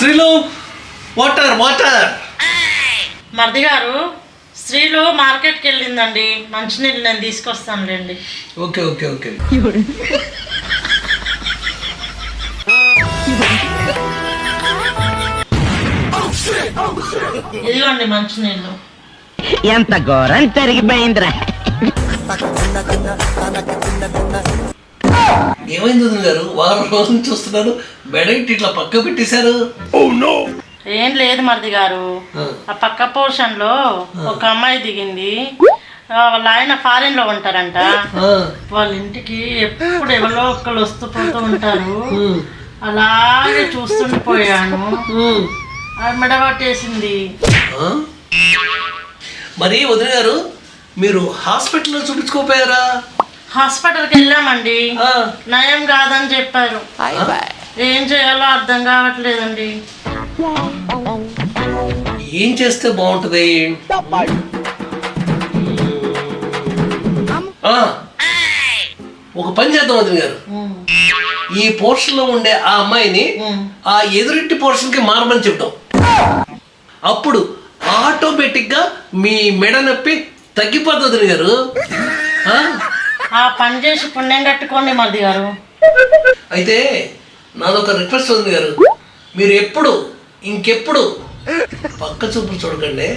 శ్రీలు water water. మరిది గారు స్త్రీలు మార్కెట్కి వెళ్ళిందండి. మంచినీళ్ళు నేను తీసుకొస్తానులేండి. Okay okay okay. ఇదిగోండి మంచినీళ్ళు. ఎంత ఘోరం జరిగిపోయిందిరా. ఏమైంది వదిన గారు? వారం రోజుల నుంచి చూస్తున్నాను బెడైట్ ఇట్లా పక్క పెట్టేశారు. ఏం లేదు మరిది గారు. ఆ, పక్క పోర్షన్లో ఒక అమ్మాయి దిగింది. ఆ, వాళ్ళ ఆయన ఫారిన్లో ఉంటారంట. వాళ్ళ ఇంటికి ఎప్పుడు ఎవరో ఒకళ్ళు వస్తూ పోతూ ఉంటారు. అలాగే చూస్తుండిపోయాను మెడబట్టేసింది? మరి వదిన గారు మీరు హాస్పిటల్లో చూపించుకోపోయారా? హాస్పిటల్కి వెళ్ళామండి. నయం కాదని చెప్పారు. ఏం చేయాలో అర్థం కావట్లేదండి. ఏం చేస్తే బాగుంటది? ఒక పని చేద్దాం వదిన గారు. ఈ పోర్షన్లో ఉండే ఆ అమ్మాయిని. ఆ ఎదురింటి పోర్షన్కి మారమని చెప్తాం అప్పుడు ఆటోమేటిక్గా మీ మెడ నొప్పి తగ్గిపోతుంది గారు. ఆ? పని చేసి పుణ్యం కట్టుకోండి మరిది గారు. అయితే నాదొక రిక్వెస్ట్ వదిన గారు. మీరు ఎప్పుడు ఇంకెప్పుడు పక్క చూపులు చూడకండి.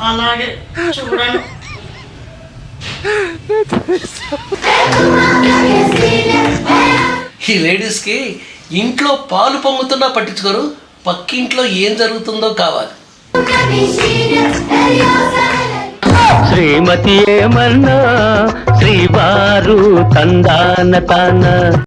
అలాగే చూడండి ఈ లేడీస్కి ఇంట్లో పాలు పొంగుతున్నా పట్టించుకోరు. పక్కింట్లో ఏం జరుగుతుందో కావాలి. శ్రీమతి ఏమన్నా? శ్రీవారు తందాన తాన.